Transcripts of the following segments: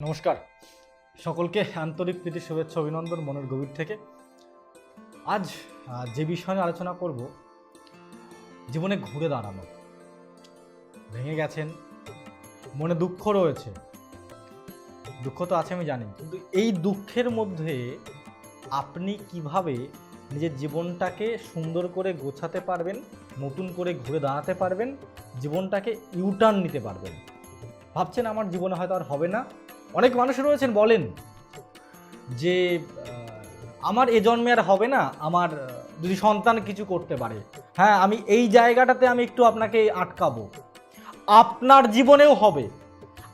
নমস্কার। সকলকে আন্তরিক প্রীতি, শুভেচ্ছা, অভিনন্দন মনের গভীর থেকে। আজ যে বিষয় নিয়ে আলোচনা করব, জীবনে ঘুরে দাঁড়ানো। ভেঙে গেছেন, মনে দুঃখ রয়েছে। দুঃখ তো আছে আমি জানি, কিন্তু এই দুঃখের মধ্যে আপনি কীভাবে নিজের জীবনটাকে সুন্দর করে গোছাতে পারবেন, নতুন করে ঘুরে দাঁড়াতে পারবেন, জীবনটাকে ইউটার্ন নিতে পারবেন? ভাবছেন আমার জীবনে হয়তো আর হবে না অনেক মানুষ রয়েছেন, বলেন যে আমার এ জন্মে আর হবে না, আমার যদি সন্তান কিছু করতে পারে। হ্যাঁ আমি এই জায়গাটাতে আমি একটু আপনাকে আটকাবো। আপনার জীবনেও হবে।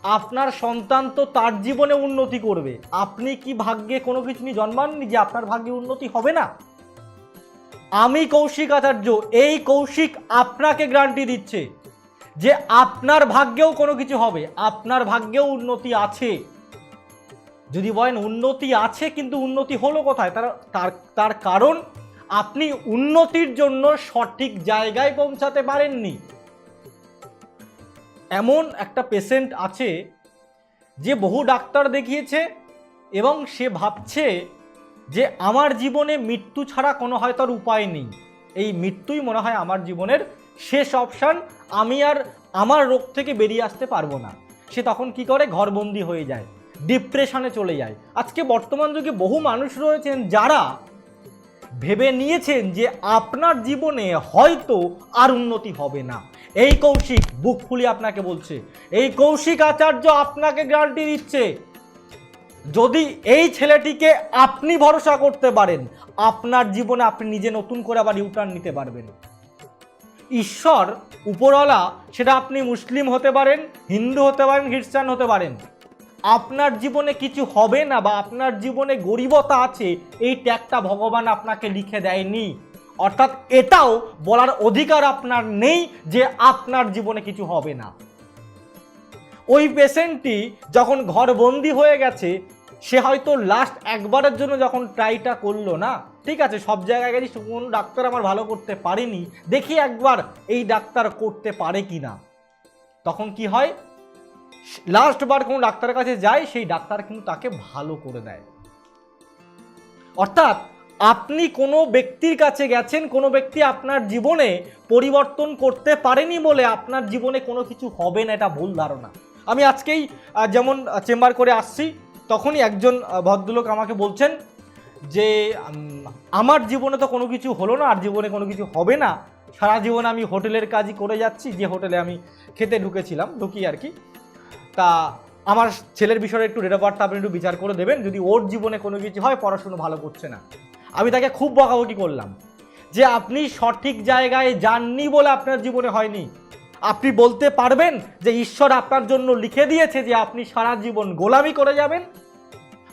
আপনার সন্তান তো তার জীবনে উন্নতি করবে। আপনি কি ভাগ্যে কোনো কিছু নিয়ে জন্মাননি যে আপনার ভাগ্যে উন্নতি হবে না? আমি কৌশিক আচার্য, এই কৌশিক আপনাকে গ্যারান্টি দিচ্ছে। যে আপনার ভাগ্যেও কোনো কিছু হবে, আপনার ভাগ্যেও উন্নতি আছে। যদি বলেন উন্নতি আছে, কিন্তু উন্নতি হলো কোথায়? তার তার তার কারণ আপনি উন্নতির জন্য সঠিক জায়গায় পৌঁছাতে পারেননি। এমন একটা পেশেন্ট আছে, যে বহু ডাক্তার দেখিয়েছে এবং সে ভাবছে যে আমার জীবনে মৃত্যু ছাড়া কোনো হয়তো আর উপায় নেই। এই মৃত্যুই মনে হয় আমার জীবনের শেষ অপশান, আমি আর আমার রোগ থেকে বেরিয়ে আসতে পারব না। সে তখন কি করে? ঘরবন্দি হয়ে যায় ডিপ্রেশনে চলে যায়। আজকে বর্তমান যুগে বহু মানুষ রয়েছেন যারা ভেবে নিয়েছেন যে আপনার জীবনে হয়তো আর উন্নতি হবে না। এই কৌশিক, বুক ফুলি আপনাকে বলছে, এই কৌশিক আচার্য আপনাকে গ্যারান্টি দিচ্ছে, যদি এই ছেলেটিকে আপনি ভরসা করতে পারেন, আপনার জীবনে আপনি নিজে নতুন করে আবার ইউটার্ন নিতে পারবেন। ঈশ্বর, উপরওয়ালা, সেটা আপনি মুসলিম হতে পারেন, হিন্দু হতে পারেন, খ্রিস্টান হতে পারেন। আপনার জীবনে কিছু হবে না বা আপনার জীবনে গরিবতা আছে, এই ট্যাগটা ভগবান আপনাকে লিখে দেয়নি। অর্থাৎ এটাও বলার অধিকার আপনার নেই যে আপনার জীবনে কিছু হবে না। ওই পেশেন্টটি যখন ঘরবন্দি হয়ে গেছে সে হয়তো লাস্ট একবারের জন্য যখন ট্রাইটা করল না, ঠিক আছে, সব জায়গায় গেছি কোনো ডাক্তার আমার ভালো করতে পারেনি, দেখি একবার এই ডাক্তার করতে পারে কি না তখন কি হয়? লাস্ট বার কোনো ডাক্তারের কাছে যায়, সেই ডাক্তার কিন্তু তাকে ভালো করে দেয়। অর্থাৎ, আপনি কোনো ব্যক্তির কাছে গেছেন, কোনো ব্যক্তি আপনার জীবনে পরিবর্তন করতে পারেনি বলে আপনার জীবনে কোনো কিছু হবে না, এটা ভুল ধারণা। আমি আজকেই যেমন চেম্বার করে আসছি তখনই একজন ভদ্রলোক আমাকে বলছেন যে আমার জীবনে তো কোনো কিছু হলো না, আর জীবনে কোনো কিছু হবে না। সারা জীবন আমি হোটেলের কাজই করে যাচ্ছি, যে হোটেলে আমি খেতে ঢুকেছিলাম, ঢুকি আর কি। তা আমার ছেলের বিষয়ে একটু ডেট অফ বার্থ আপনি একটু বিচার করে দেবেন, যদি ওর জীবনে কোনো কিছু হয়, পড়াশুনো ভালো করছে না। আমি তাকে খুব বকাবকি করলাম যে, আপনি সঠিক জায়গায় যাননি বলে আপনার জীবনে হয়নি। আপনি বলতে পারবেন যে ঈশ্বর আপনার জন্য লিখে দিয়েছে যে আপনি সারা জীবন গোলামি করে যাবেন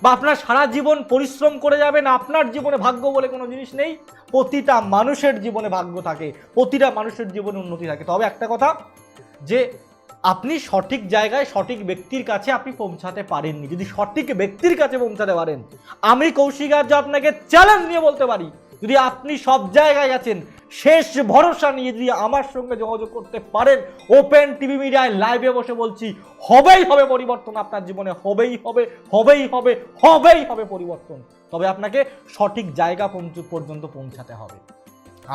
বা আপনার সারা জীবন পরিশ্রম করে যাবেন। আপনার জীবনে ভাগ্য বলে কোনো জিনিস নেই। প্রতিটা মানুষের জীবনে ভাগ্য থাকে। প্রতিটা মানুষের জীবনে উন্নতি থাকে। তবে একটা কথা, যে আপনি সঠিক জায়গায় সঠিক ব্যক্তির কাছে আপনি পৌঁছাতে পারেননি। যদি সঠিক ব্যক্তির কাছে পৌঁছাতে পারেন, আমি কৌশিকার্য আপনাকে চ্যালেঞ্জ নিয়ে বলতে পারি। যদি আপনি সব জায়গায় গেছেন শেষ ভরসা নিয়ে যদি আমার সঙ্গে যোগাযোগ করতে পারেন ওপেন টিভি মিডিয়ায় লাইভে বসে বলছি, হবেই হবে পরিবর্তন আপনার জীবনে, হবেই হবে হবেই হবে হবেই হবে পরিবর্তন। তবে আপনাকে সঠিক জায়গা পর্যন্ত পৌঁছাতে হবে।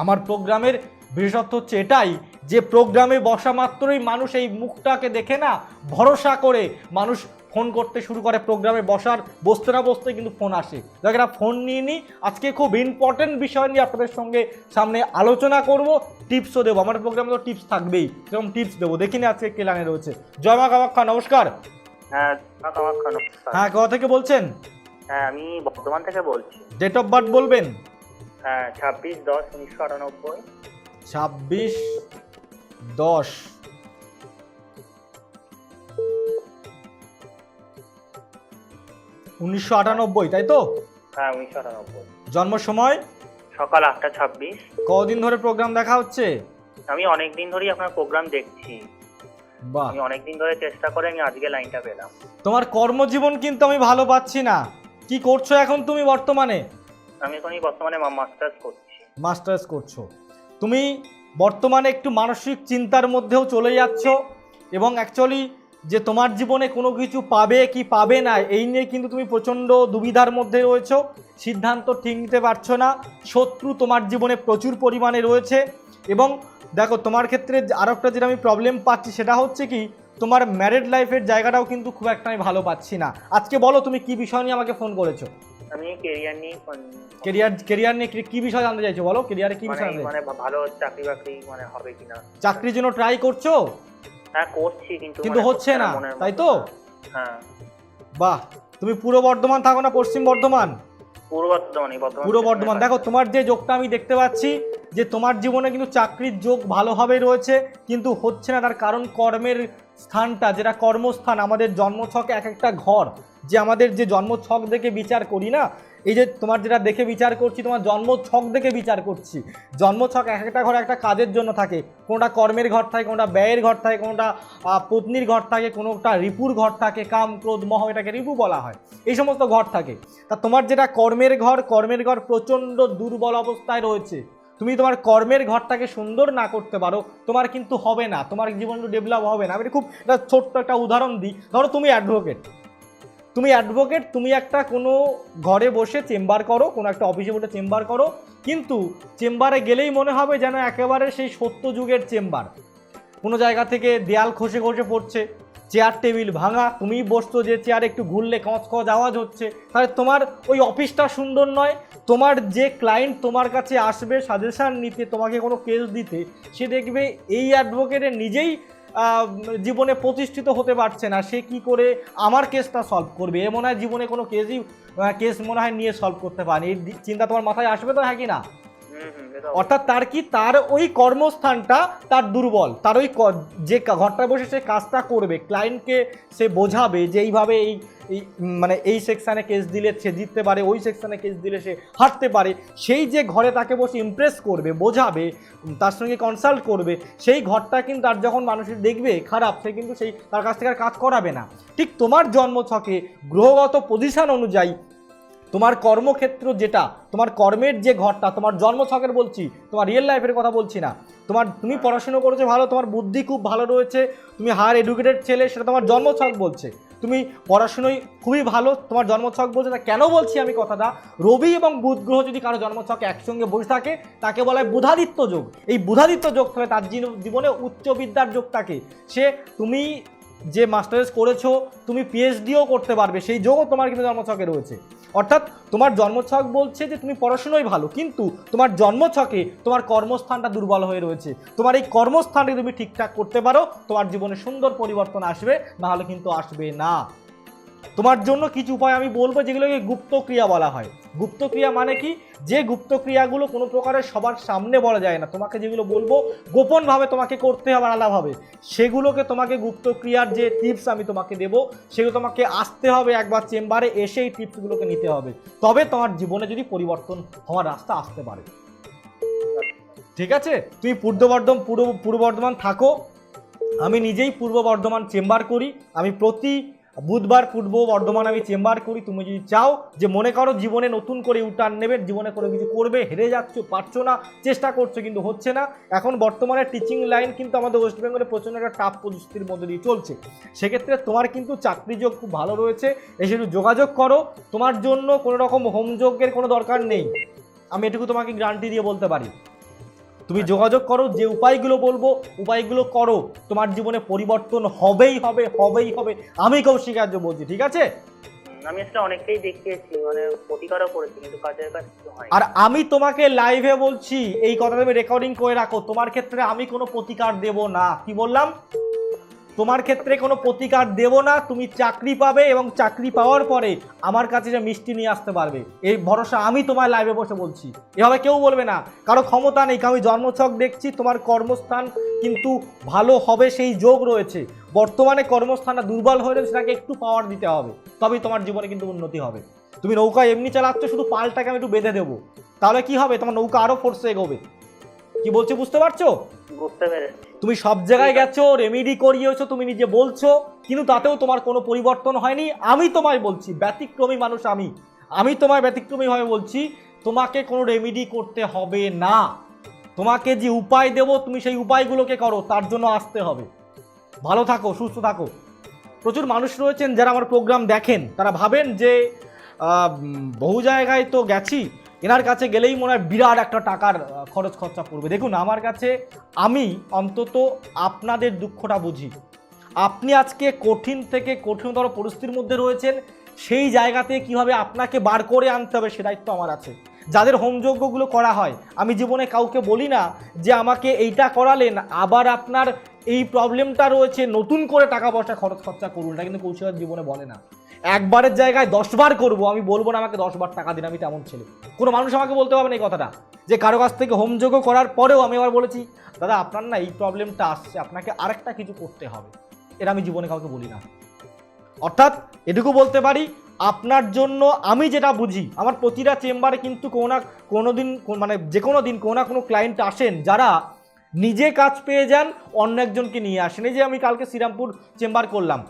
আমার প্রোগ্রামের বিশেষত্ব হচ্ছে এটাই যে প্রোগ্রামে বসা মাত্রই মানুষ এই মুখটাকে দেখে না ভরসা করে মানুষ ফোন করতে শুরু করে। প্রোগ্রামে বসার বসতে না বসতে কিন্তু ফোন আসে। দেখেন ফোন নিয়ে নিই। আজকে খুব ইম্পর্টেন্ট বিষয় নিয়ে আপনাদের সঙ্গে সামনে আলোচনা করব। টিপসও দেবো। আমার প্রোগ্রামে তো টিপস থাকবেই। সেরকম টিপস দেবো। দেখিনি আজকে কে লাইনে রয়েছে। জয় মা কামাখ্যা নমস্কার। হ্যাঁ হ্যাঁ কোথা থেকে বলছেন? হ্যাঁ আমি বর্ধমান থেকে বলছি। ডেট অফ বার্থ বলবেন? হ্যাঁ ছাব্বিশ দশ উনিশশো আটানব্বই। ছাব্বিশ দশ। উনিশশো আটানব্বই তাই তো? হ্যাঁ উনিশশো আটানব্বই। জন্ম সময়? সকাল আটটা ছাব্বিশ। কদিন ধরে প্রোগ্রাম দেখা হচ্ছে? আমি অনেক দিন ধরেই আপনার প্রোগ্রাম দেখছি। বাহ। আমি অনেক দিন ধরে চেষ্টা করে আমি আজকে লাইনটা পেলাম। তোমার কর্মজীবন কিন্তু আমি ভালো পাচ্ছি না। কি করছ এখন তুমি বর্তমানে? আমি এখন এই বর্তমানে মাস্টার্স করছি। মাস্টার্স করছ। তুমি বর্তমানে একটু মানসিক চিন্তার মধ্যেও চলে যাচ্ছ এবং অ্যাকচুয়ালি যে তোমার জীবনে কোনো কিছু পাবে কি পাবে না, এই নিয়ে কিন্তু তুমি প্রচণ্ড দুবিধার মধ্যে রয়েছো। সিদ্ধান্ত ঠিক নিতে পারছ না। শত্রু তোমার জীবনে প্রচুর পরিমাণে রয়েছে এবং দেখো, তোমার ক্ষেত্রে আর একটা যেটা আমি প্রবলেম পাচ্ছি সেটা হচ্ছে কি, তোমার ম্যারেড লাইফের জায়গাটাও কিন্তু খুব একটা আমি ভালো পাচ্ছি না। আজকে বলো তুমি কি বিষয় নিয়ে আমাকে ফোন করেছ? আমি কেরিয়ার নিয়ে কেরিয়ার কেরিয়ার নিয়ে কি- বিষয় জানতে চাইছো? বলো কেরিয়ারে কি মানে বিষয় মানে ভালো চাকরি বাকরি মানে হবে কিনা? চাকরির জন্য ট্রাই করছ? হ্যাঁ করছি কিন্তু কিন্তু মানে হচ্ছে না তাই তো? হ্যাঁ। বাহ তুমি পূর্ব বর্ধমান থাকো না পশ্চিম বর্ধমান? পূর্ব বর্ধমান পূর্ব বর্ধমান। দেখো তোমার যে যোগটা আমি দেখতে পাচ্ছি যে তোমার জীবনে কিন্তু চাকরির যোগ ভালোভাবে রয়েছে কিন্তু হচ্ছে না তার কারণ কর্মের স্থানটা, যেটা কর্মস্থান, আমাদের জন্মছক এক একটা ঘর, যে আমাদের যে জন্মছক দেখে বিচার করি না, এই যে তোমার যেটা দেখে বিচার করছি, তোমার জন্মছক দেখে বিচার করছি, জন্মছক এক একটা ঘর একটা কাজের জন্য থাকে, কোনোটা কর্মের ঘর থাকে, কোনোটা ব্যয়ের ঘর থাকে, কোনোটা পত্নীর ঘর থাকে, কোনোটা রিপুর ঘর থাকে, কাম, ক্রোধ, মহ, এটাকে রিপু বলা হয়, এই সমস্ত ঘর থাকে। তা তোমার যেটা কর্মের ঘর কর্মের ঘর প্রচণ্ড দুর্বল অবস্থায় রয়েছে তুমি তোমার কর্মের ঘরটাকে সুন্দর না করতে পারো, তোমার কিন্তু হবে না, তোমার জীবন ডেভেলপ হবে না। আমি খুব একটা ছোট্ট একটা উদাহরণ দিই, ধরো তুমি অ্যাডভোকেট তুমি অ্যাডভোকেট তুমি একটা কোনো ঘরে বসে চেম্বার করো, কোনো একটা অফিসে বসে চেম্বার করো, কিন্তু চেম্বারে গেলেই মনে হবে যেন একেবারে সেই সত্য যুগের চেম্বার কোনো জায়গা থেকে দেয়াল খসে খসে পড়ছে চেয়ার টেবিল ভাঙা তুমি বসছো যে চেয়ার একটু ঘুরলে কচ আওয়াজ হচ্ছে, তাহলে তোমার ওই অফিসটা সুন্দর নয় তোমার যে ক্লায়েন্ট তোমার কাছে আসবে সাজেশান নিতে তোমাকে কোনো কেস দিতে সে দেখবে এই অ্যাডভোকেটের নিজেই জীবনে প্রতিষ্ঠিত হতে পারছে না। সে কি করে আমার কেসটা সলভ করবে? এ মনে হয় জীবনে কোনো কেসই কেস মনে হয় নিয়ে সলভ করতে পারেনি এই চিন্তা তোমার মাথায় আসবে তো হ্যাঁ কি না? অর্থাৎ তার কি? তার ওই কর্মস্থানটা তার দুর্বল। তার ওই যে ঘরটায় বসে সে কাজটা করবে ক্লায়েন্টকে সে বোঝাবে যে এইভাবে এই মানে এই সেকশানে কেস দিলে সে জিততে পারে, ওই সেকশানে কেস দিলে সে হারতে পারে, সেই যে ঘরে তাকে বসে ইমপ্রেস করবে, বোঝাবে তার সঙ্গে কনসাল্ট করবে, সেই ঘরটা কিন্তু আর যখন মানুষের দেখবে খারাপ, সে কিন্তু সেই, তার কাছ থেকে আর কাজ করাবে না। ঠিক তোমার জন্মছকে গ্রহগত পজিশন অনুযায়ী তোমার কর্মক্ষেত্র যেটা, তোমার কর্মের যে ঘরটা, তোমার জন্মছকের বলছি, তোমার রিয়েল লাইফের কথা বলছি না। তোমার, তুমি পড়াশুনো করেছ ভালো, তোমার বুদ্ধি খুব ভালো রয়েছে, তুমি হায়ার এডুকেটেড ছেলে, সেটা তোমার জন্মছক বলছে। তুমি পড়াশুনোয় খুবই ভালো, তোমার জন্মছক বলছে, তা কেন বলছি আমি কথাটা? রবি এবং বুধ গ্রহ যদি কারও জন্মছক একসঙ্গে বসে থাকে, তাকে বলা হয় বুধাদিত্য যোগ। এই বুধাদিত্য যোগ থাকে তার জীব- জীবনে উচ্চ বিদ্যার যোগ থাকে সে তুমি যে মাস্টার্স করেছ, তুমি পিএইচডিও করতে পারবে। সেই যোগও তোমার কিন্তু জন্মছকে রয়েছে। অর্থাৎ তোমার জন্মছক বলছে যে তুমি পড়াশুনোই ভালো, কিন্তু তোমার জন্মছকে তোমার কর্মস্থানটা দুর্বল হয়ে রয়েছে। তোমার এই কর্মস্থানটি তুমি ঠিকঠাক করতে পারো, তোমার জীবনে সুন্দর পরিবর্তন আসবে, নাহলে কিন্তু আসবে না। তোমার জন্য কিছু উপায় আমি বলব যেগুলোকে গুপ্ত ক্রিয়া বলা হয়। গুপ্ত ক্রিয়া মানে কি? যে গুপ্ত ক্রিয়াগুলো কোনো প্রকারের সবার সামনে বলা যায় না। তোমাকে যেগুলো বলব, গোপনভাবে তোমাকে করতে হবে, আলাদাভাবে। সেগুলোকে তোমাকে গুপ্ত ক্রিয়ার যে টিপস আমি তোমাকে দেব, সেগুলো তোমাকে আসতে হবে একবার চেম্বারে, এসে এই টিপসগুলোকে নিতে হবে। তবে তোমার জীবনে যদি পরিবর্তন হওয়ার রাস্তা আসতে পারে। ঠিক আছে? তুমি পূর্ব বর্ধমান পূর্ব পূর্ব বর্ধমান থাকো। আমি নিজেই পূর্ব বর্ধমান চেম্বার করি। আমি প্রতি বুধবার পূর্ব বর্ধমান আমি চেম্বার করি, তুমি যদি চাও যে মনে করো জীবনে নতুন করে ইউটার্ন নেবে, জীবনে কোনো কিছু করবে, হেরে যাচ্ছ, পারছ না, চেষ্টা করছ কিন্তু হচ্ছে না। এখন বর্তমানে টিচিং লাইন কিন্তু আমাদের ওয়েস্ট বেঙ্গলে প্রচণ্ড একটা টাফ পরিস্থিতির মধ্যে দিয়ে চলছে। সেক্ষেত্রে তোমার কিন্তু চাকরি যোগ খুব ভালো রয়েছে, এসে একটু যোগাযোগ করো। তোমার জন্য কোনো রকম হোম যোগের কোনো দরকার নেই। আমি এটুকু তোমাকে গ্যারান্টি দিয়ে বলতে পারি। তুমি যোগাযোগ করো যে উপায়গুলো বলব উপায়গুলো করো। তোমার জীবনে পরিবর্তন হবেই হবে হবেই হবে। আমি কৌশিক আর্য বলছি ঠিক আছে? আমি আসলে অনেকটাই দেখিয়েছি মানে প্রতিকারও করেছি কিন্তু কাজের কাজ হয় আর আমি তোমাকে লাইভে বলছি এই কথাটা আমি রেকর্ডিং করে রাখো। তোমার ক্ষেত্রে আমি কোনো প্রতিকার দেব না। কি বললাম? তোমার ক্ষেত্রে কোনো প্রতিকার দেব না, তুমি চাকরি পাবে এবং চাকরি পাওয়ার পরে আমার কাছে যে মিষ্টি নিয়ে আসতে পারবে, এই ভরসা আমি তোমার লাইভে বসে বলছি। এভাবে কেউ বলবে না, কারও ক্ষমতা নেই কারণ আমি জন্মছক দেখছি, তোমার কর্মস্থান কিন্তু ভালো হবে সেই যোগ রয়েছে। বর্তমানে কর্মস্থানটা দুর্বল হয়ে রয়েছে সেটাকে একটু পাওয়ার দিতে হবে, তবেই তোমার জীবনে কিন্তু উন্নতি হবে। তুমি নৌকা এমনি চালাচ্ছ, শুধু পালটাকে আমি একটু বেঁধে দেবো, তাহলে কি হবে? তোমার নৌকা আরও ফোর্সে এগোবে। কি বলছি বুঝতে পারছ? বুঝতে পেরেছি। তুমি সব জায়গায় গেছো রেমেডি করিয়েছো তুমি নিজে বলছো কিন্তু তাতেও তোমার কোনো পরিবর্তন হয়নি। আমি তোমায় বলছি ব্যতিক্রমী মানুষ আমি। আমি তোমায় ব্যতিক্রমীভাবে বলছি তোমাকে কোনো রেমেডি করতে হবে না। তোমাকে যে উপায় দেব তুমি সেই উপায়গুলোকে করো তার জন্য আসতে হবে। ভালো থাকো সুস্থ থাকো। প্রচুর মানুষ রয়েছেন যারা আমার প্রোগ্রাম দেখেন। তারা ভাবেন যে বহু জায়গায় তো গেছি এনার কাছে গেলেই মনে হয় বিরাট একটা টাকার খরচ খরচা পড়বে দেখুন, আমার কাছে আমি অন্তত আপনাদের দুঃখটা বুঝি। আপনি আজকে কঠিন থেকে কঠিনতর পরিস্থিতির মধ্যে রয়েছেন, সেই জায়গাতে কীভাবে আপনাকে বার করে আনতে হবে সে দায়িত্ব আমার আছে। যাদের হোমযজ্ঞগুলো করা হয়, আমি জীবনে কাউকে বলি না যে আমাকে এইটা করালেন, আবার আপনার এই প্রবলেমটা রয়েছে, নতুন করে টাকা পয়সা খরচ খরচা করুন। এটা কিন্তু কৌশলের জীবনে বলে না। একবারের জায়গায় দশবার করব, আমি বলব না আমাকে দশবার টাকা দিন, আমি তেমন ছেলে। কোনো মানুষ আমাকে বলতে পারবে না এই কথাটা। যে কারও কাছ থেকে হোমযজ্ঞ করার পরেও আমি আবার বলেছি, দাদা, আপনার না এই প্রবলেমটা আসছে, আপনাকে আরেকটা কিছু করতে হবে। এটা আমি জীবনে কাউকে বলি না। অর্থাৎ এটুকু বলতে পারি, আপনার জন্য আমি যেটা বুঝি, আমার প্রতিটা চেম্বারে কিন্তু কোনো না কোনো দিন মানে যে কোনো দিন কোনো না কোনো ক্লায়েন্ট আসেন, যারা নিজে কাজ পেয়ে যান, অন্য একজনকে নিয়ে আসেন। এই যে আমি কালকে শ্রীরামপুর চেম্বার করলাম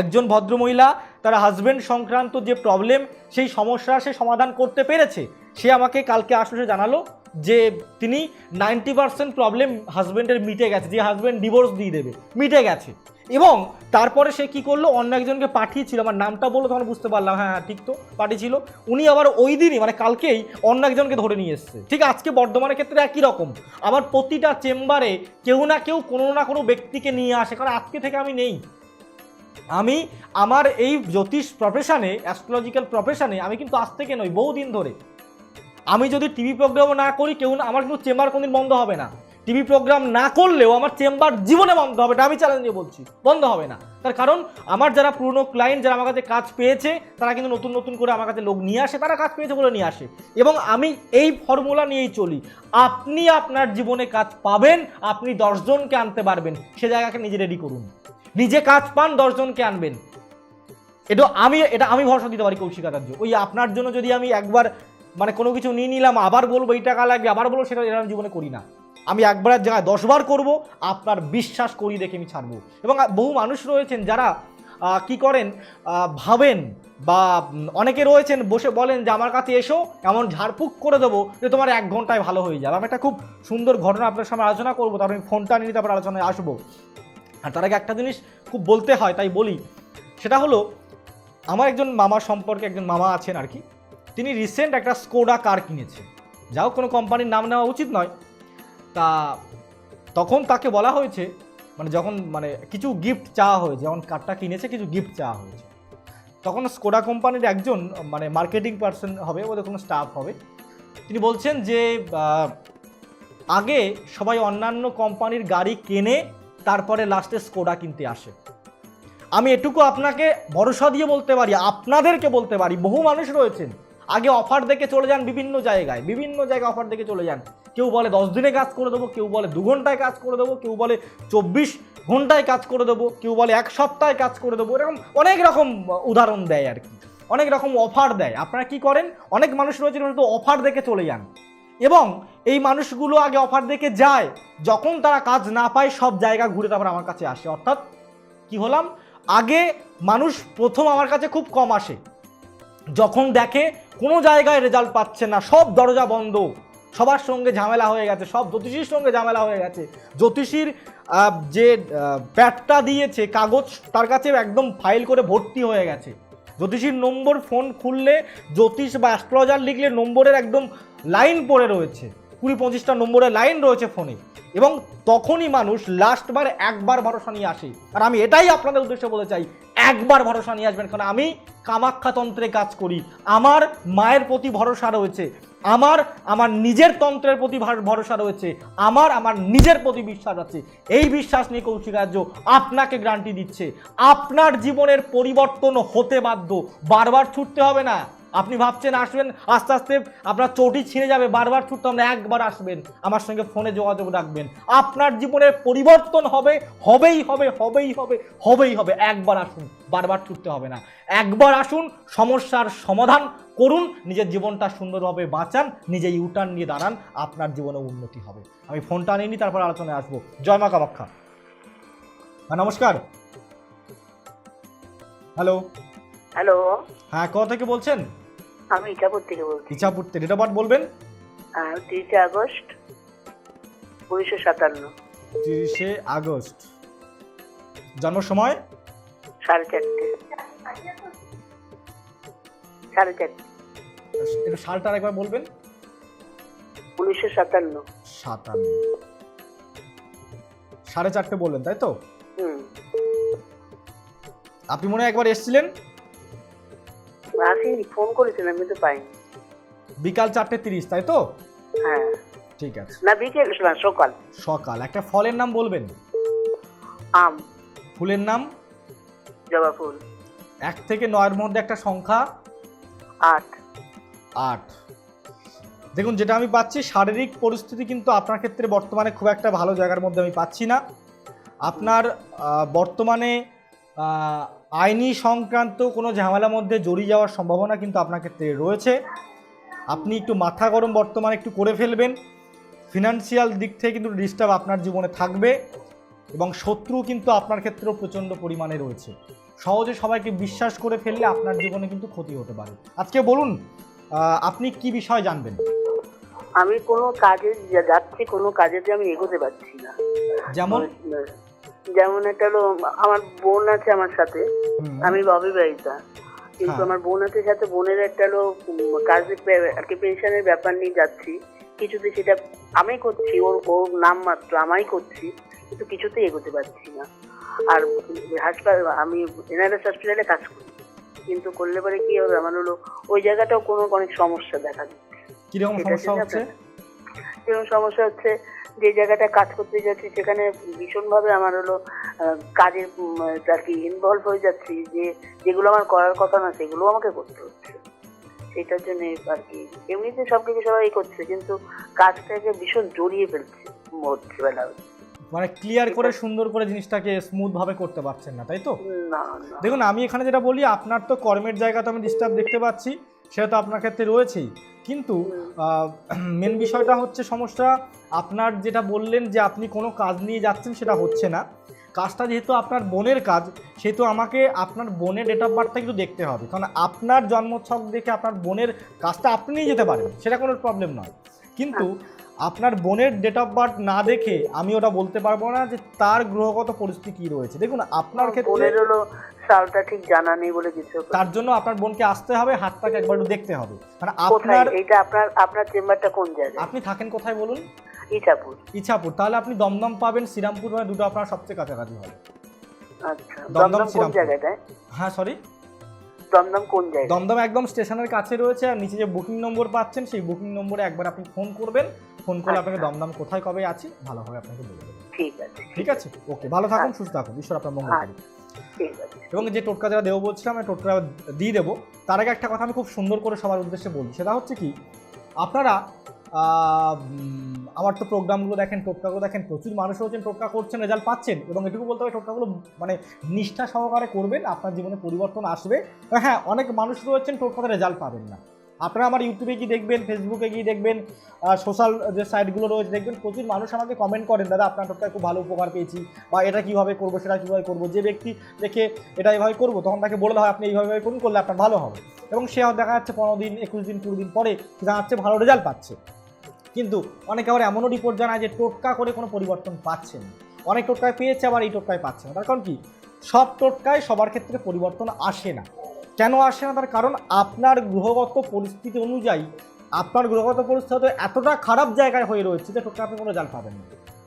একজন ভদ্রমহিলা, তার হাজবেন্ড সংক্রান্ত যে প্রবলেম সেই সমস্যা সে সমাধান করতে পেরেছে। সে আমাকে কালকে আসলে জানালো যে তিনি নাইনটি পার্সেন্ট প্রবলেম হাজব্যান্ডের মিটে গেছে, যে হাজব্যান্ড ডিভোর্স দিয়ে দেবে, মিটে গেছে। এবং তারপরে সে কি করল, অন্য একজনকে পাঠিয়েছিল, আমার নামটা বলল তখন বুঝতে পারলাম হ্যাঁ হ্যাঁ ঠিক তো, পাঠিয়েছিল। উনি আবার ওই দিনই মানে কালকেই অন্য একজনকে ধরে নিয়ে এসছে। ঠিক আজকে বর্ধমানের ক্ষেত্রে একই রকম। আমার প্রতিটা চেম্বারে কেউ না কেউ কোনো না কোনো ব্যক্তিকে নিয়ে আসে, কারণ আজকে থেকে আমি নেই। আমি আমার এই জ্যোতিষ প্রফেশনে অ্যাস্ট্রোলজিক্যাল প্রফেশনে আমি কিন্তু আজ থেকে নই বহুদিন ধরে। আমি যদি টিভি প্রোগ্রামও না করি, কেউ আমার কিন্তু চেম্বার কোনদিন বন্ধ হবে না। টিভি প্রোগ্রাম না করলেও আমার চেম্বার জীবনে বন্ধ হবে এটা আমি চ্যালেঞ্জে বলছি, বন্ধ হবে না। তার কারণ, আমার যারা পুরনো ক্লায়েন্ট যারা আমার কাছে কাজ পেয়েছে, তারা কিন্তু নতুন নতুন করে আমার কাছে লোক নিয়ে আসে, তারা কাজ পেয়েছে বলে নিয়ে আসে। এবং আমি এই ফর্মুলা নিয়েই চলি। আপনি আপনার জীবনে কাজ পাবেন, আপনি দশজনকে আনতে পারবেন, সে জায়গাকে নিজে রেডি করুন। নিজে কাজ পান, দশজনকে আনবেন। এটা আমি এটা আমি ভরসা দিতে পারি কৌশিকাচার্য ওই আপনার জন্য যদি আমি একবার মানে কোনো কিছু নিয়ে নিলাম, আবার বলব, এই টাকা লাগবে, আবার বলব, সেটা এটা আমি জীবনে করি না। আমি একবারের জায়গায় দশবার করব, আপনার বিশ্বাস করি দেখে আমি ছাড়বো। এবং বহু মানুষ রয়েছেন যারা কি করেন ভাবেন বা অনেকে রয়েছেন বসে বলেন যে, আমার কাছে এসো, এমন ঝাড়ফুঁক করে দেবো যে, তোমার এক ঘন্টায় ভালো হয়ে যাবে। আমি একটা খুব সুন্দর ঘটনা আপনার সামনে আলোচনা করব, তারপর আমি ফোনটা নিয়ে তারপর আলোচনায় আসব। আর তার আগে একটা জিনিস খুব বলতে হয়, তাই বলি। সেটা হলো, আমার একজন মামা সম্পর্কে একজন মামা আছেন আর কি, তিনি রিসেন্ট একটা স্কোডা কার কিনেছে যাও কোনো কোম্পানির নাম নেওয়া উচিত নয়। তা তখন তাকে বলা হয়েছে মানে যখন মানে কিছু গিফট চাওয়া হয়েছে, যখন কারটা কিনেছে, কিছু গিফট চাওয়া হয়েছে। তখন স্কোডা কোম্পানির একজন মানে মার্কেটিং পার্সন হবে, ওদের কোনো স্টাফ হবে। তিনি বলছেন যে আগে সবাই অন্যান্য কোম্পানির গাড়ি কেনে তারপরে লাস্টে স্কোডা কিনতে আসে। আমি এটুকু আপনাকে ভরসা দিয়ে বলতে পারি, আপনাদেরকে বলতে পারি, বহু মানুষ রয়েছেন, আগে অফার দেখে চলে যান বিভিন্ন জায়গায় বিভিন্ন জায়গায় অফার দেখে চলে যান। কেউ বলে দশ দিনে কাজ করে দেবো, কেউ বলে দু ঘন্টায় কাজ করে দেবো, কেউ বলে চব্বিশ ঘন্টায় কাজ করে দেবো, কেউ বলে এক সপ্তাহে কাজ করে দেবো, এরকম অনেক রকম উদাহরণ দেয় আর কি, অনেক রকম অফার দেয়। আপনারা কি করেন? অনেক মানুষ রয়েছেন কিন্তু অফার দেখে চলে যান। এবং এই মানুষগুলো আগে অফার দেখে যায়। যখন তারা কাজ না পায় সব জায়গা ঘুরে তারপর আমার কাছে আসে। অর্থাৎ কি হলাম? আগে মানুষ প্রথম আমার কাছে খুব কম আসে। যখন দেখে কোনো জায়গায় রেজাল্ট পাচ্ছে না সব দরজা বন্ধ। সবার সঙ্গে ঝামেলা হয়ে গেছে সব জ্যোতিষীর সঙ্গে ঝামেলা হয়ে গেছে। জ্যোতিষীর যে আহ, প্যাডটা দিয়েছে কাগজ তার কাছে একদম ফাইল করে ভর্তি হয়ে গেছে। জ্যোতিষীর নম্বর ফোন খুললে জ্যোতিষ বা অ্যাস্ট্রোলজার লিখলে নম্বরের একদম লাইন পড়ে রয়েছে। কুড়ি পঁচিশটা নম্বরের লাইন রয়েছে ফোনে। এবং তখনই মানুষ লাস্টবার একবার ভরসা নিয়ে আসে। আর আমি এটাই আপনাদের উদ্দেশ্যে বলতে চাই, একবার ভরসা নিয়ে আসবেন। কারণ আমি কামাখ্যাতন্ত্রে কাজ করি। আমার মায়ের প্রতি ভরসা রয়েছে। আমার আমার নিজের তন্ত্রের প্রতি ভরসা রয়েছে। আমার আমার নিজের প্রতি বিশ্বাস আছে। এই বিশ্বাস নিয়ে কৌশিকার্য আপনাকে গ্যারান্টি দিচ্ছে। আপনার জীবনের পরিবর্তন হতে বাধ্য। বারবার ছুটতে হবে না। আপনি ভাবছেন আসবেন আস্তে আস্তে আপনার চটি ছিঁড়ে যাবে বারবার ছুটতে হবে না, একবার আসবেন। আমার সঙ্গে ফোনে যোগাযোগ রাখবেন। আপনার জীবনের পরিবর্তন হবে হবেই হবে হবেই হবে হবেই হবে। একবার আসুন বারবার ছুটতে হবে না। একবার আসুন সমস্যার সমাধান করুন নিজের জীবনটা সুন্দরভাবে বাঁচান নিজে ইউটার্ন নিয়ে দাঁড়ান আপনার জীবনে উন্নতি হবে। আমি ফোনটা নিয়ে নিই তারপর আলোচনায় আসব। জয় মা কামাখ্যা। হ্যাঁ নমস্কার। হ্যালো। হ্যালো। হ্যাঁ কোথা থেকে বলছেন? আমি ইটাপুর থেকে বলছি। ইচ্ছাপুর ডেট অফ বার্থ বলবেন? তিরিশে আগস্ট উনিশশো সাতান্ন। তিরিশে আগস্ট। জন্ম সময়? সাড়ে চারটে। সাড়ে চারটে। একটু সালটা একবার বলবেন? উনিশশো সাতান্ন। সাতান্ন। সাড়ে চারটে বললেন তাই তো? হুম। আপনি মনে হয় একবার এসেছিলেন? আসিনি ফোন করেছিলাম কিন্তু পাইনি। বিকাল চারটে তিরিশ তাই তো? হ্যাঁ। ঠিক আছে। না বিকেল না সকাল। সকাল একটা ফলের নাম বলবেন? আম। ফুলের নাম? জবা ফুল। এক থেকে নয়ের মধ্যে একটা সংখ্যা? আট। আট। দেখুন যেটা আমি পাচ্ছি শারীরিক পরিস্থিতি কিন্তু আপনার ক্ষেত্রে বর্তমানে খুব একটা ভালো জায়গার মধ্যে আমি পাচ্ছি না। আপনার বর্তমানে আইনি সংক্রান্ত কোনো ঝামেলার মধ্যে জড়িয়ে যাওয়ার সম্ভাবনা কিন্তু আপনার ক্ষেত্রে রয়েছে। আপনি একটু মাথা গরম বর্তমানে একটু করে ফেলবেন। ফিনান্সিয়াল দিক থেকে কিন্তু ডিস্টার্ব আপনার জীবনে থাকবে এবং শত্রু কিন্তু আপনার ক্ষেত্রেও প্রচণ্ড পরিমাণে রয়েছে। সহজে সবাইকে বিশ্বাস করে ফেললে আপনার জীবনে কিন্তু ক্ষতি হতে পারে। আজকে বলুন আপনি কি বিষয় জানবেন? আমি কোনো কাজে যাচ্ছি কোনো কাজেতে আমি এগোতে পারছি না। যেমন? যেমন একটা হলো আমার বোন আছে আমার সাথে আমি অবিবাহিতা কিন্তু হ্যাঁ। আমার বোন আছে সাথে বোনের একটা হলো কাজের আর কি পেনশনের ব্যাপার নিয়ে যাচ্ছি। কিছুতে সেটা আমি করছি ওর ওর নাম মাত্র আমাই করছি কিন্তু কিছুতেই এগোতে পারছি না। আর হাসপাতাল আমি এনআরএস হসপিটালে কাজ করি। কিন্তু করলে পরে কি হবে আমার হলো ওই জায়গাটাও কোনো অনেক সমস্যা দেখা দিচ্ছে। কীরকম সমস্যা হচ্ছে? যেরকম সমস্যা হচ্ছে যে জায়গাটা কাজ করতে যাচ্ছি সেখানে ভীষণভাবে আমার হলো কাজের আর কি ইনভলভ হয়ে যাচ্ছি যে যেগুলো আমার করার কথা না সেগুলো আমাকে করতে হচ্ছে। সেটার জন্য আর কি এমনিতে সব কিছু সবাই করছে কিন্তু কাজটাকে ভীষণ জড়িয়ে ফেলছে মধ্যবেলা মানে ক্লিয়ার করে সুন্দর করে জিনিসটাকে স্মুথ ভাবে করতে পারছেন না তাই তো? দেখুন আমি এখানে যেটা বলি আপনার তো কর্মের জায়গাতে আমি ডিস্টার্ব দেখতে পাচ্ছি। সেটা তো আপনার ক্ষেত্রে রয়েছেই। কিন্তু মেন বিষয়টা হচ্ছে সমস্যা আপনার যেটা বললেন যে আপনি কোনো কাজ নিয়ে যাচ্ছেন সেটা হচ্ছে না। কাজটা যেহেতু আপনার বোনের কাজ সেহেতু আমাকে আপনার বোনের ডেট অফ বার্থটা কিন্তু দেখতে হবে। কারণ আপনার জন্মছক দেখে আপনার বোনের কাজটা আপনি নিয়ে যেতে পারেন সেটা কোনো প্রবলেম নয়। কিন্তু আপনার বোনের ডেট অফ বার্থ না দেখে আমি ওটা বলতে পারব না যে তার গ্রহগত পরিস্থিতি কী রয়েছে। দেখুন আপনার ক্ষেত্রে হলো সালটা ঠিক জানা নেই বলে কিছু তার জন্য আপনার বোনকে আসতে হবে হাতটাকে একবার একটু দেখতে হবে। মানে আপনার এটা আপনার আপনার চেম্বারটা কোন জায়গায়? আপনি থাকেন কোথায় বলুন? ইছাপুর। ইছাপুর। তাহলে আপনি দমদম পাবেন শ্রীরামপুর মানে দুটো আপনার সবচেয়ে কাছাকাছি হবে। আচ্ছা। দমদম কোন। জায়গাটায় হ্যাঁ সরি দমদম কোন জায়গায়? দমদম একদম স্টেশনের কাছে রয়েছে আর নিচে যে বুকিং নম্বর পাচ্ছেন সেই বুকিং নম্বরে একবার আপনি ফোন করবেন। ফোন করলে আপনাকে আচ্ছা। দমদম কোথায় কবে আছি ভালোভাবে আপনাকে বলে দেবেন ঠিক আছে ঠিক আছে। ওকে ভালো থাকুন সুস্থ থাকুন। ঈশ্বর আপনার মঙ্গল এবং যে টোটকা যারা দেবো বলছিলাম আমি টোটকা দিয়ে দেবো। তার আগে একটা কথা আমি খুব সুন্দর করে সবার উদ্দেশ্যে বলি সেটা হচ্ছে কি, আপনারা আমার তো প্রোগ্রামগুলো দেখেন, টোটকাগুলো দেখেন, প্রচুর মানুষ হচ্ছেন, টোটকা করছেন, রেজাল্ট পাচ্ছেন, এবং এটুকু বলতে হবে, টোটকাগুলো মানে নিষ্ঠা সহকারে করবেন, আপনার জীবনে পরিবর্তন আসবে। হ্যাঁ অনেক মানুষ রয়েছেন টোটকাতে রেজাল্ট পাবেন না। আপনারা আমার ইউটিউবে গিয়ে দেখবেন ফেসবুকে গিয়ে দেখবেন সোশ্যাল যে সাইটগুলো রয়েছে, দেখবেন প্রচুর মানুষ আমাকে কমেন্ট করেন, দাদা, আপনার টোটকায় খুব ভালো উপকার পেয়েছি বা, এটা কীভাবে করব, সেটা কীভাবে করব? যে ব্যক্তি দেখে এটা এইভাবে করব, তখন তাকে বলে হয় আপনি এইভাবে করুন, করলে আপনার ভালো হবে। এবং সে দেখা যাচ্ছে পনেরো দিন, একুশ দিন, কুড়ি দিন পরে দেখা যাচ্ছে ভালো রেজাল্ট পাচ্ছে। কিন্তু অনেকে আবার এমনও রিপোর্ট জানায় যে টোটকা করে কোনো পরিবর্তন পাচ্ছেন অনেক টোটকায় পেয়েছে, আবার এই টোটকায় পাচ্ছে না। তার কারণ কি? সব টোটকায় সবার ক্ষেত্রে পরিবর্তন আসে না। কেন আসে না? তার কারণ আপনার গ্রহগত পরিস্থিতি অনুযায়ী আপনার গ্রহগত পরিস্থিতি হয়তো এতটা খারাপ জায়গায় হয়ে রয়েছে যে টোটকা আপনি কোনো রেজাল্ট পাবেন না।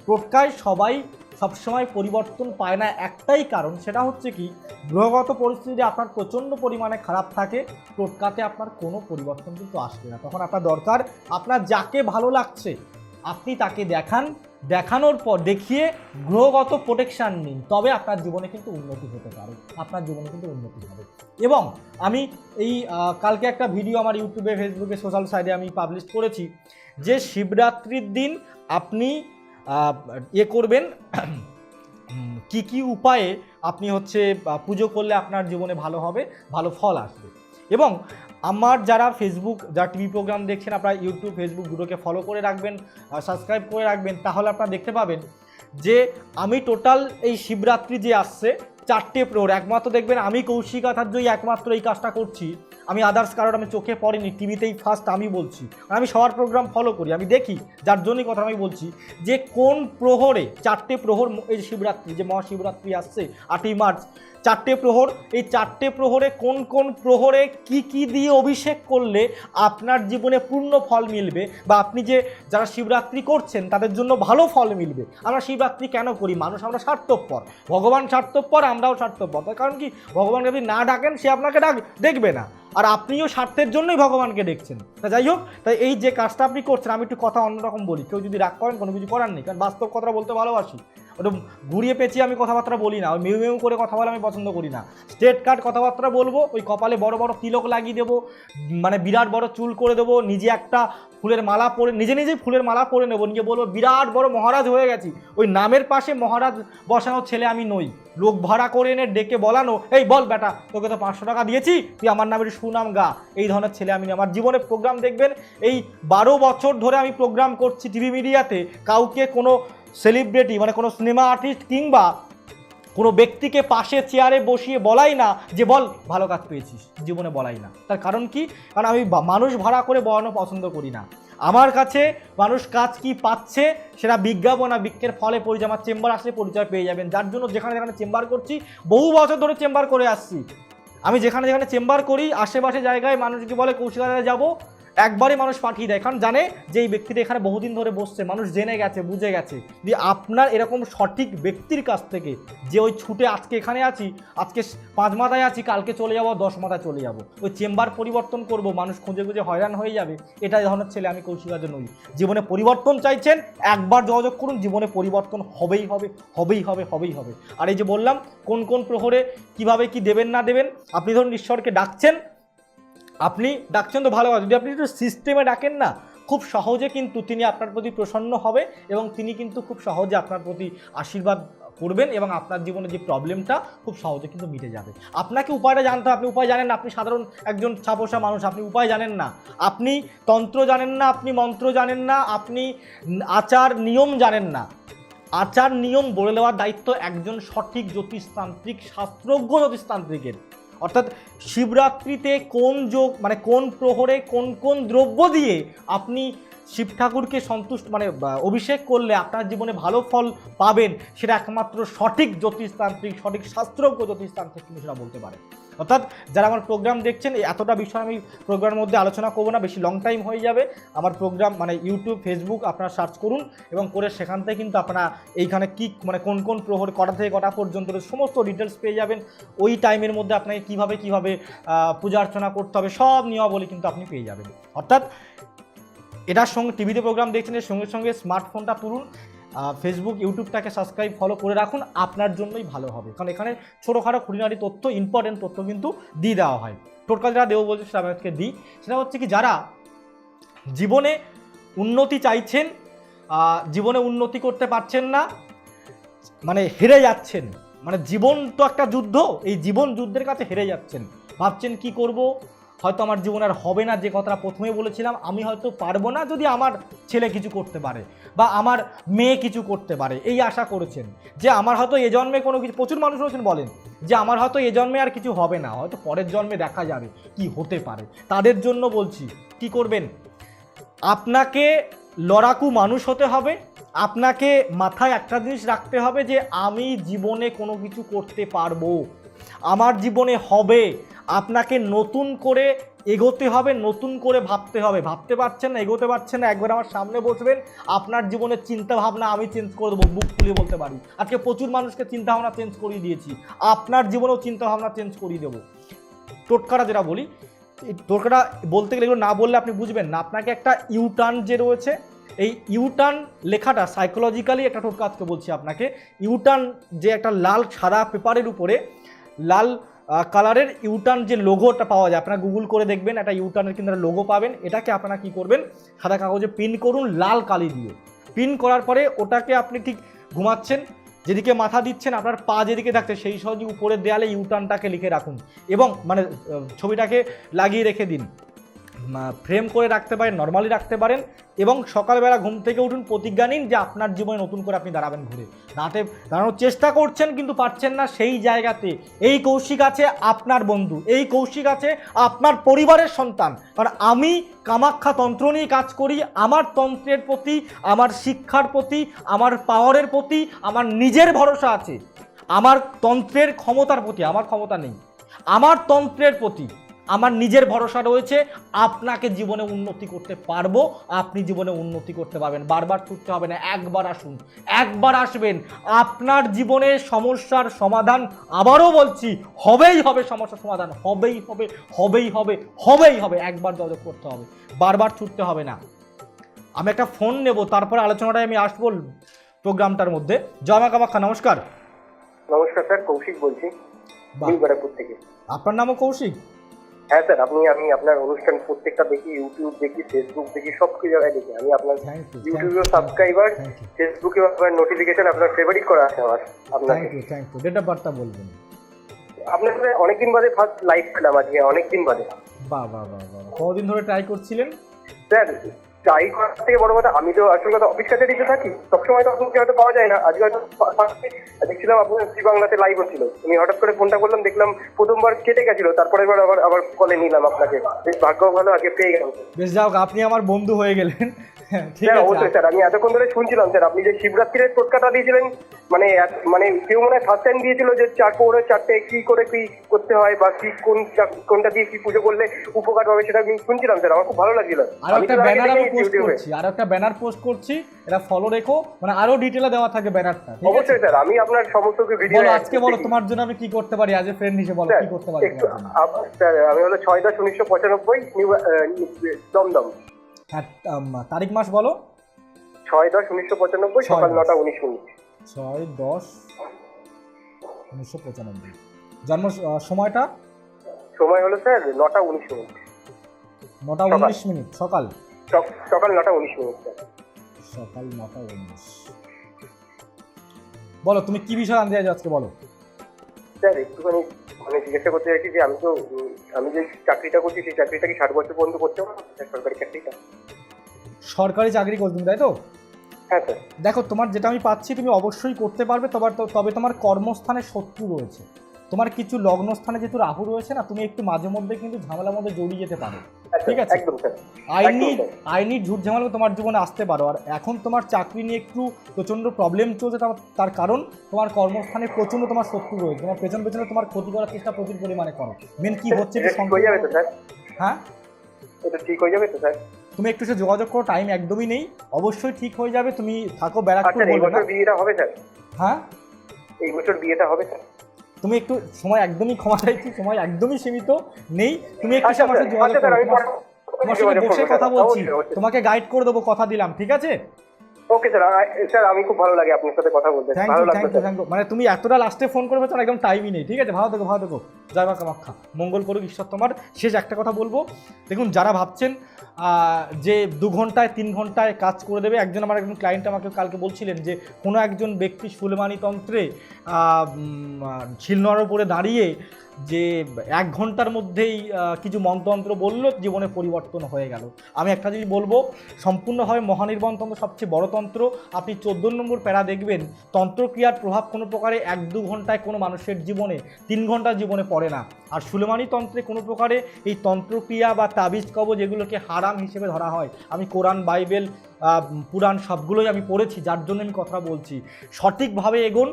টোটকায় সবাই সবসময় পরিবর্তন পায় না একটাই কারণ, সেটা হচ্ছে কি, গ্রহগত পরিস্থিতি আপনার প্রচণ্ড পরিমাণে খারাপ থাকে, টোটকাতে আপনার কোনো পরিবর্তন কিন্তু আসবে না। তখন আপনার দরকার, আপনার যাকে ভালো লাগছে, আপনি তাকে দেখান দেখানোর পর, দেখিয়ে গ্রহগত প্রোটেকশান নিন, তবে আপনার জীবনে কিন্তু উন্নতি হতে পারে, আপনার জীবনে কিন্তু উন্নতি হবে। এবং আমি এই কালকে একটা ভিডিও আমার ইউটিউবে ফেসবুকে সোশ্যাল সাইডে আমি পাবলিশ করেছি, যে শিবরাত্রির দিন আপনি ইয়ে করবেন কি কি উপায়ে আপনি হচ্ছে পুজো করলে আপনার জীবনে ভালো হবে, ভালো ফল আসবে। এবং আমার যারা ফেসবুক যারা টিভি প্রোগ্রাম দেখছেন, আপনারা ইউটিউব ফেসবুক দুটোকে ফলো করে রাখবেন সাবস্ক্রাইব করে রাখবেন, তাহলে আপনারা দেখতে পাবেন যে আমি টোটাল এই শিবরাত্রি যে আসছে, চারটে প্রহর। একমাত্র দেখবেন আমি কৌশিক আচার্যই একমাত্র এই কাজটা করছি। আমি আদার্স কারোর আমি চোখে পড়িনি টিভিতেই ফার্স্ট আমি বলছি। আমি সবার প্রোগ্রাম ফলো করি, আমি দেখি, যার জন্যই কথা আমি বলছি যে কোন প্রহরে, চারটে প্রহর এই শিবরাত্রি, যে মহাশিবরাত্রি আসছে, আটই মার্চ চারটে প্রহর, এই চারটে প্রহরে কোন কোন প্রহরে কি কি দিয়ে অভিষেক করলে আপনার জীবনে পূর্ণ ফল মিলবে বা আপনি যে যারা শিবরাত্রি করছেন তাদের জন্য ভালো ফল মিলবে? আমরা শিবরাত্রি কেন করি? মানুষ আমরা স্বার্থপর। ভগবান স্বার্থপর, আমরাও স্বার্থপর। কারণ কি? ভগবান যদি না ডাকেন, সে আপনাকে ডাক, দেখবে না। আর আপনিও স্বার্থের জন্যই ভগবানকে দেখছেন। তা যাই হোক, তাই এই যে কাজটা আপনি করছেন, আমি একটু কথা অন্যরকম বলি। কেউ যদি রাগ করেন, কোনো কিছু করার নেই। কারণ বাস্তব কথা বলতে ভালোবাসি। ওটা ঘুরিয়ে পেঁচিয়ে আমি কথাবার্তা বলি না। মেউ মেউ করে কথা বলে আমি পছন্দ করি না। স্ট্রেট কাট কথাবার্তা বলব, ওই কপালে বড় বড় তিলক লাগিয়ে দেবো মানে বিরাট বড় চুল করে দেবো, নিজে একটা ফুলের মালা পরে, নিজে নিজেই ফুলের মালা পরে নেব, নিজে বলব বিরাট বড় মহারাজ হয়ে গেছি। ওই নামের পাশে মহারাজ বসানো ছেলে আমি নই। লোক ভাড়া করে এনে ডেকে বলানো, এই বল বেটা, তোকে তো পাঁচশো টাকা দিয়েছি, তুই আমার নামের সুনাম গা। এই ধরনের ছেলে আমি। আমার জীবনে প্রোগ্রাম দেখবেন, এই বারো বছর ধরে আমি প্রোগ্রাম করছি টিভি মিডিয়াতে কাউকে কোনো সেলিব্রিটি মানে কোনো সিনেমা আর্টিস্ট কিংবা কোনো ব্যক্তিকে পাশে চেয়ারে বসিয়ে বলাই না যে বল, ভালো কাজ পেয়েছিস। জীবনে বলাই না। তার কারণ কি? কারণ আমি মানুষ ভাড়া করে বলানো পছন্দ করি না। আমার কাছে মানুষ কাজ কি পাচ্ছে সেটা বিজ্ঞাপন আর বিজ্ঞের ফলে পরিচয়, আমার চেম্বার আসলে পরিচয় পেয়ে যাবেন। যার জন্য যেখানে যেখানে চেম্বার করছি, বহু বছর ধরে চেম্বার করে আসছি। আমি যেখানে যেখানে চেম্বার করি, আশেপাশে জায়গায় মানুষকে বলে কৌশিকালয়ে যাব। একবারই মানুষ পাঠিয়ে দেয়। কারণ জানে যে এই ব্যক্তিটা এখানে বহুদিন ধরে বসছে, মানুষ জেনে গেছে, বুঝে গেছে যে আপনার এরকম সঠিক ব্যক্তির কাছ থেকে যে ওই ছুটে, আজকে এখানে আছি, আজকে পাঁচ মাথায় আছি, কালকে চলে যাব, দশ মাথায় চলে যাব। ওই চেম্বার পরিবর্তন করব, মানুষ খুঁজে খুঁজে হয়রান হয়ে যাবে এটা ধরনের ছেলে আমি কৌশিকাজ নই। জীবনে পরিবর্তন চাইছেন, একবার যোগাযোগ করুন, জীবনে পরিবর্তন হবেই হবে হবেই হবে হবেই হবে। আর এই যে বললাম, কোন কোন প্রহরে কীভাবে কি দেবেন না দেবেন, আপনি ধরুন ঈশ্বরকে ডাকছেন আপনি ডাকছেন তো ভালো কথা, যদি আপনি একটু সিস্টেমে ডাকেন না, খুব সহজে কিন্তু তিনি আপনার প্রতি প্রসন্ন হবে এবং তিনি কিন্তু খুব সহজে আপনার প্রতি আশীর্বাদ করবেন এবং আপনার জীবনে যে প্রবলেমটা খুব সহজে কিন্তু মিটে যাবে। আপনাকে উপায়টা জানতে হবে, আপনি উপায় জানেন না, আপনি সাধারণ একজন ছাপোষা মানুষ, আপনি উপায় জানেন না। আপনি তন্ত্র জানেন না, আপনি মন্ত্র জানেন না, আপনি আচার নিয়ম জানেন না। আচার নিয়ম বলে দেওয়ার দায়িত্ব একজন সঠিক জ্যোতিষতান্ত্রিক, শাস্ত্রজ্ঞ জ্যোতিষতান্ত্রিকের। অর্থাৎ শিবরাত্রিতে কোন যোগ মানে কোন প্রহরে কোন কোন দ্রব্য দিয়ে আপনি শিব ঠাকুরকে সন্তুষ্ট মানে অভিষেক করলে আপনার জীবনে ভালো ফল পাবেন, সেটা একমাত্র সঠিক জ্যোতিষতান্ত্রিক, সঠিক শাস্ত্রজ্ঞ জ্যোতিষতান্ত্রিক সেটা বলতে পারে। অর্থাৎ যারা আমার প্রোগ্রাম দেখছেন এতটা বিষয় আমি প্রোগ্রামের মধ্যে আলোচনা করব না, বেশি লং টাইম হয়ে যাবে। আমার প্রোগ্রাম মানে ইউটিউব ফেসবুক আপনারা সার্চ করুন এবং করে সেখান থেকে কিন্তু আপনারা এইখানে কি মানে কোন কোন প্রহর কটা থেকে কটা পর্যন্ত সমস্ত ডিটেলস পেয়ে যাবেন। ওই টাইমের মধ্যে আপনাকে কীভাবে কীভাবে পূজা অর্চনা করতে হবে, সব নিয়মাবলী কিন্তু আপনি পেয়ে যাবেন। অর্থাৎ এটার সঙ্গে টিভিতে প্রোগ্রাম দেখছেন, এর সঙ্গে সঙ্গে স্মার্টফোনটা তুলুন। ফেসবুক ইউটিউবটাকে সাবস্ক্রাইব ফলো করে রাখুন। আপনার জন্যই ভালো হবে। কারণ এখানে ছোটোখাটো খুঁটিনাটি তথ্য ইম্পর্টেন্ট তথ্য কিন্তু দিয়ে দেওয়া হয়। টোটকা যারা দেবো বলছে, সেটা আমি দিই। সেটা হচ্ছে কি, যারা জীবনে উন্নতি চাইছেন জীবনে উন্নতি করতে পারছেন না মানে হেরে যাচ্ছেন মানে জীবন তো একটা যুদ্ধ, এই জীবন যুদ্ধের কাছে হেরে যাচ্ছেন। ভাবছেন কি করব? হয়তো আমার জীবন আর হবে না, যে কথাটা প্রথমে বলেছিলাম, আমি হয়তো পারব না যদি আমার ছেলে কিছু করতে পারে বা আমার মেয়ে কিছু করতে পারে। এই আশা করেছেন যে আমার হয়তো এ জন্মে কোনো কিছু, প্রচুর মানুষ রয়েছেন বলেন, যে আমার হয়তো এ জন্মে আর কিছু হবে না, হয়তো পরের জন্মে দেখা যাবে কি হতে পারে। তাদের জন্য বলছি, কি করবেন? আপনাকে লড়াকু মানুষ হতে হবে, আপনাকে মাথায় একটা জিনিস রাখতে হবে যে আমি জীবনে কোনো কিছু করতে পারব। আমার জীবনে হবে। আপনাকে নতুন করে এগোতে হবে, নতুন করে ভাবতে হবে। ভাবতে পারছেন না, এগোতে পারছেন না, একবার আমার সামনে বসবেন, আপনার জীবনের চিন্তা ভাবনা আমি চেঞ্জ করে দেবো, বুক খুলে বলতে পারি। আজকে প্রচুর মানুষকে চিন্তা ভাবনা চেঞ্জ করিয়ে দিয়েছি। আপনার জীবনেও চিন্তা ভাবনা চেঞ্জ করিয়ে দেবো। টোটকাটা যেটা বলি টোটকাটা বলতে গেলে এগুলো না বললে আপনি বুঝবেন না। আপনাকে একটা ইউটার্ন যে রয়েছে, এই ইউটার্ন লেখাটা সাইকোলজিক্যালি একটা টোটকা আজকে বলছি আপনাকে। ইউটার্ন যে একটা লাল সাদা পেপারের উপরে লাল কালারের ইউটার্ন যে লোগোটা পাওয়া যায়, আপনারা গুগল করে দেখবেন, একটা ইউটার্নের কিন্তু লোগো পাবেন। এটাকে আপনারা কি করবেন? সাদা কাগজে পিন করুন, লাল কালি দিয়ে। পিন করার পরে ওটাকে আপনি ঠিক ঘুমাচ্ছেন, যেদিকে মাথা দিচ্ছেন, আপনার পা যেদিকে থাকছে, সেই সহজে উপরের দেয়ালে ইউটার্নটাকে লিখে রাখুন। এবং মানে ছবিটাকে লাগিয়ে রেখে দিন। ফ্রেম করে রাখতে পারেন নর্মালি রাখতে পারেন এবং সকালবেলা ঘুম থেকে উঠুন প্রতিজ্ঞা নিন যে আপনার জীবনে নতুন করে আপনি দাঁড়াবেন ঘুরে। দাঁড়াতে দাঁড়ানোর চেষ্টা করছেন কিন্তু পারছেন না, সেই জায়গাতে। এই কৌশিক আছে আপনার বন্ধু, এই কৌশিক আছে আপনার পরিবারের সন্তান। কারণ আমি কামাখ্যা তন্ত্র নিয়ে কাজ করি, আমার তন্ত্রের প্রতি, আমার শিক্ষার প্রতি, আমার পাওয়ারের প্রতি, আমার নিজের ভরসা আছে। আমার তন্ত্রের ক্ষমতার প্রতি, আমার ক্ষমতা নেই। আমার তন্ত্রের প্রতি আমার নিজের ভরসা রয়েছে আপনাকে জীবনে উন্নতি করতে পারব আপনি জীবনে উন্নতি করতে পারবেন। বারবার ছুটতে হবে না একবার আসুন একবার আসবেন। আপনার জীবনে সমস্যার সমাধান আবারও বলছি হবেই হবে সমস্যার সমাধান হবেই হবে হবেই হবে হবেই হবে একবার যোগাযোগ করতে হবে। বারবার ছুটতে হবে না। আমি একটা ফোন নেব তারপরে আলোচনাটায় আমি আসব প্রোগ্রামটার মধ্যে। জয় মা কামাখ্যা নমস্কার। নমস্কার স্যার কৌশিক বলছি থেকে। আপনার নামও কৌশিক? হ্যাঁ স্যার আপনি আমি আপনার অনুষ্ঠান প্রত্যেকটা দেখি ইউটিউব দেখি ফেসবুক দেখি সব কিছু জায়গায় দেখি। আমি আপনার ইউটিউবেও সাবস্ক্রাইবার ফেসবুকে আপনার নোটিফিকেশন আপনার ফেভারিট করা আছে আমার আপনাকে। Thank you thank you date of বার্থটা বলবেন। আপনার সাথে অনেকদিন বাদে ফার্স্ট লাইভ পেলাম আজকে অনেকদিন বাদে। বাহ বাহ বাহ বাহ কতদিন ধরে ট্রাই করছিলেন? স্যার ট্রাই করার থেকে বড় কথা, আমি তো আসল কথা অফিস কাছারিতে থাকি, সবসময় তো আপনাকে হয়তো পাওয়া যায় না। আজকে হয়তো দেখছিলাম আপনার শ্রী বাংলাতে লাইভ হচ্ছিল আমি হঠাৎ করে ফোনটা করলাম, দেখলাম প্রথমবার কেটে গেছিল, তারপরে এবার আবার আবার কলে নিলাম আপনাকে। বেশ ভাগ্য ভালো আজকে পেয়ে গেলাম। বেশ যাও আপনি আমার বন্ধু হয়ে গেলেন। স্যার অবশ্যই স্যার আমি এতক্ষণ ধরে শুনছিলাম স্যার। আপনি যে শিবরাত্রির টোটকাটা দিয়েছিলেন মানে মানে কেউ মনে হয় ফার্স্ট টাইম দিয়েছিল যে চার পৌরে চারটে কি করে কি করতে হয় বা কি কোন কোনটা দিয়ে কি পুজো করলে উপকার পাবে সেটা আমি শুনছিলাম স্যার। আমার খুব ভালো লাগছিল। আর একটা ব্যানার আমি পোস্ট করছি আর একটা ব্যানার পোস্ট করছি এটা ফলো রেখো মানে আরও ডিটেলে দেওয়া থাকে ব্যানারটা অবশ্যই স্যার আমি আপনার সমস্ত ভিডিও বলো আজকে বলো তোমার জন্য আমি কি করতে পারি আজ এ ফ্রেন্ড হিসেবে বলো কি করতে পারি? স্যার আমি হলো ছয় দশ উনিশশো পঁচানব্বই নিউ দমদম। হ্যাঁ তারিখ মাস বলো? ছয় দশ উনিশশো পঁচানব্বই সকাল নটা উনিশ মিনিট। ছয় দশ উনিশশো পঁচানব্বই। জন্ম সময়টা? সময় হলো স্যার নটা উনিশ মিনিট। নটা। উনিশ মিনিট সকাল? সকাল নটা উনিশ মিনিট স্যার। সকাল নটা উনিশ। বলো তুমি কি বিষয় আনতে আজকে বলো। স্যার একটুখানি মানে জিজ্ঞাসা করতে চাইছি যে আমি তো আমি যে চাকরিটা করছি সেই চাকরিটা কি ষাট বছর পর্যন্ত করতে পারব? সরকারি চাকরিটা। সরকারি চাকরি করবেন তাই তো? হ্যাঁ স্যার। দেখো তোমার যেটা আমি পাচ্ছি তুমি অবশ্যই করতে পারবে তবে তবে তোমার কর্মস্থানে শত্রু রয়েছে। তোমার কিছু লগ্ন স্থানে যেহেতু রাহু রয়েছে না তুমি একটু মাঝে মধ্যে কিন্তু ঝামেলার মধ্যে জড়িয়ে যেতে পারো। ঠিক আছে। আইনি আইনি ঝুট ঝামেলা তোমার জীবনে আসতে পারো। আর এখন তোমার চাকরি নিয়ে একটু প্রচণ্ড প্রবলেম চলছে তার- কারণ তোমার কর্মস্থানে প্রচণ্ড তোমার শত্রু রয়েছে। তোমার পেছন পেছনে তোমার ক্ষতি করার চেষ্টা প্রচুর পরিমাণে করো। মেন কি হচ্ছে হয়ে যাবে তো স্যার? এটা ঠিক যাবে তো স্যার? তুমি একটু সে যোগাযোগ করো টাইম একদমই নেই। অবশ্যই ঠিক হয়ে যাবে তুমি থাকো ব্যারাকপুর আচ্ছা বলবে না। বিয়েটা হবে স্যার? হ্যাঁ? এই বছর বিয়েটা হবে স্যার? তুমি একটু সময় একদমই ক্ষমা চাইছি সময় একদমই সীমিত নেই। তুমি একটু আচ্ছা আমার সাথে যোগাযোগ আচ্ছা করো। তোমার- সঙ্গে সাথে বসে কথা বলছি। তোমাকে গাইড করে দেবো কথা দিলাম ঠিক আছে? ওকে স্যার স্যার আমি খুব ভালো লাগে আপনার সাথে কথা বলতে। ভালো লাগল থ্যাংক ইউ মানে তুমি এতটা লাস্টে ফোন করবে তোমার একদম টাইমই নেই। ঠিক আছে? ভালো থেকো ভালো থেকো। জয় মা কামাখ্যা। মঙ্গল করুক ঈশ্বর তোমার। শেষ একটা কথা বলব। দেখুন যারা ভাবছেন যে দু ঘন্টায় তিন ঘন্টায় কাজ করে দেবে একজন আমার একজন ক্লায়েন্ট আমাকে কালকে বলছিলেন যে কোনো একজন ব্যক্তি সুলেমানি তন্ত্রে শিলনোড়ার উপরে দাঁড়িয়ে যে এক ঘণ্টার মধ্যেই কিছু মন্ত্রতন্ত্র বলল, জীবনে পরিবর্তন হয়ে গেল। আমি একটা জিনিস বলব, সম্পূর্ণভাবে মহানির্বাণ তন্ত্র সবচেয়ে বড় তন্ত্র। আপনি চোদ্দ নম্বর প্যারা দেখবেন, তন্ত্রক্রিয়ার প্রভাব কোনো প্রকারে এক দু ঘন্টায় কোনো মানুষের জীবনে, তিন ঘণ্টা জীবনে পড়ে না। আর সুলেমানি তন্ত্রে কোনো প্রকারে এই তন্ত্রক্রিয়া বা তাবিজ কবজ এগুলোকে হারাম হিসেবে ধরা হয়। আমি কোরআন, বাইবেল পুরাণ সবগুলোই আমি পড়েছি, যার জন্য আমি কথা বলছি। সঠিকভাবে এগোন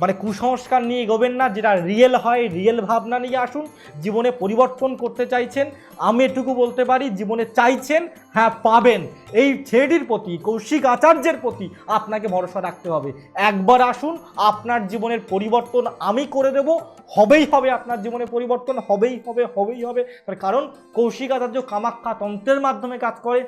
মানে কুসংস্কার নিয়ে এগোবেন না, যেটা রিয়েল হয় রিয়েল ভাবনা নিয়ে আসুন, জীবনে পরিবর্তন করতে চাইছেন, আমি এটুকু বলতে পারি, জীবনে চাইছেন হ্যাঁ পাবেন। এই ছেড়ির প্রতি, কৌশিক আচার্যের প্রতি আপনাকে ভরসা রাখতে হবে। একবার আসুন, আপনার জীবনের পরিবর্তন আমি করে দেব, হবেই হবে আপনার জীবনে পরিবর্তন, হবেই হবে হবেই হবে। তার কারণ কৌশিক আচার্য কামাখ্যা তন্ত্রের মাধ্যমে কাজ করে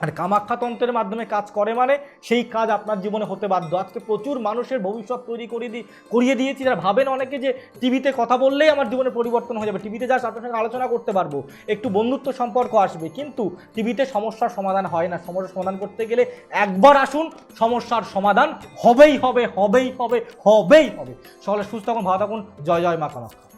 আর কামাখ্যা তন্ত্রের মাধ্যমে কাজ করে মানে সেই কাজ আপনার জীবনে হতে বাধ্য। আজকে প্রচুর মানুষের ভবিষ্যৎ তৈরি করে দিয়ে করিয়ে দিয়েছি। যারা ভাবেন অনেকে যে টিভিতে কথা বললেই আমার জীবনে পরিবর্তন হয়ে যাবে। টিভিতে যা আপনার সঙ্গে আলোচনা করতে পারব, একটু বন্ধুত্ব সম্পর্ক আসবে। কিন্তু টিভিতে সমস্যার সমাধান হয় না। সমস্যার সমাধান করতে গেলে একবার আসুন, সমস্যার সমাধান হবেই হবে হবেই হবে হবেই হবে। সকলে সুস্থ থাকুন, ভালো থাকুন। জয় জয় মা কামাখ্যা।